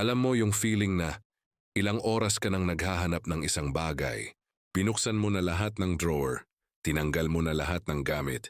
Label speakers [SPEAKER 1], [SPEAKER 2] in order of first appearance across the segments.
[SPEAKER 1] Alam mo yung feeling na ilang oras ka nang naghahanap ng isang bagay, binuksan mo na lahat ng drawer, tinanggal mo na lahat ng gamit.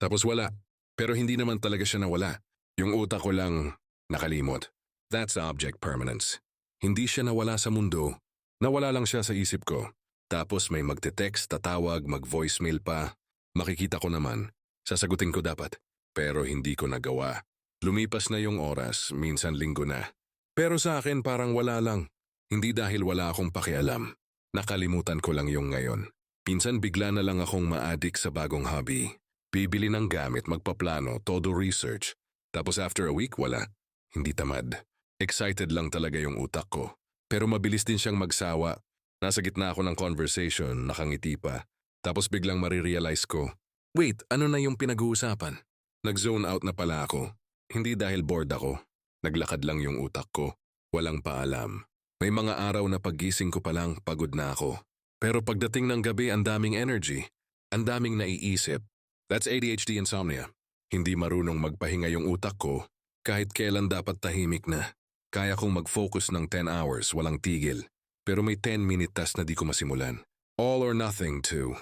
[SPEAKER 1] Tapos wala, pero hindi naman talaga siya nawala. Yung utak ko lang nakalimot. That's object permanence. Hindi siya nawala sa mundo, nawala lang siya sa isip ko. Tapos may magte-text, tatawag, mag-voicemail pa. Makikita ko naman, sasagutin ko dapat. Pero hindi ko nagawa. Lumipas na yung oras, minsan linggo na. Pero sa akin parang wala lang. Hindi dahil wala akong pakialam. Nakalimutan ko lang yung ngayon. Pinsan bigla na lang akong ma-addict sa bagong hobby. Bibili ng gamit, magpaplano, todo research. Tapos after a week, wala. Hindi tamad. Excited lang talaga yung utak ko. Pero mabilis din siyang magsawa. Nasa gitna ako ng conversation, nakangiti pa. Tapos biglang marirealize ko, wait, ano na yung pinag-uusapan? Nag-zone out na pala ako. Hindi dahil bored ako. Naglakad lang yung utak ko. Walang paalam. May mga araw na paggising ko pa lang pagod na ako. Pero pagdating ng gabi ang daming energy. Ang daming naiisip. That's ADHD insomnia. Hindi marunong magpahinga yung utak ko kahit kailan dapat tahimik na. Kaya kong mag-focus ng 10 hours walang tigil. Pero may 10 minute task na di ko masimulan. All or nothing too.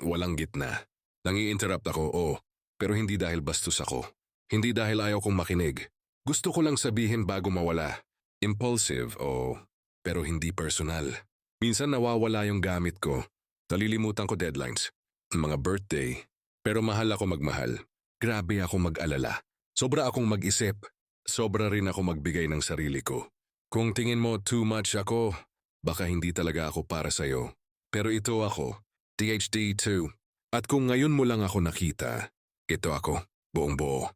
[SPEAKER 1] Walang gitna. Nangi-interrupt ako, oo. Pero hindi dahil bastos ako. Hindi dahil ayaw kong makinig. Gusto ko lang sabihin bago mawala. Impulsive, o pero hindi personal. Minsan nawawala yung gamit ko. Nalilimutan ko deadlines. Mga birthday. Pero mahal ako magmahal. Grabe ako mag-alala. Sobra akong mag-isip. Sobra rin ako magbigay ng sarili ko. Kung tingin mo too much ako, baka hindi talaga ako para sa'yo. Pero ito ako, THD 2. At kung ngayon mo lang ako nakita, ito ako, buong buo.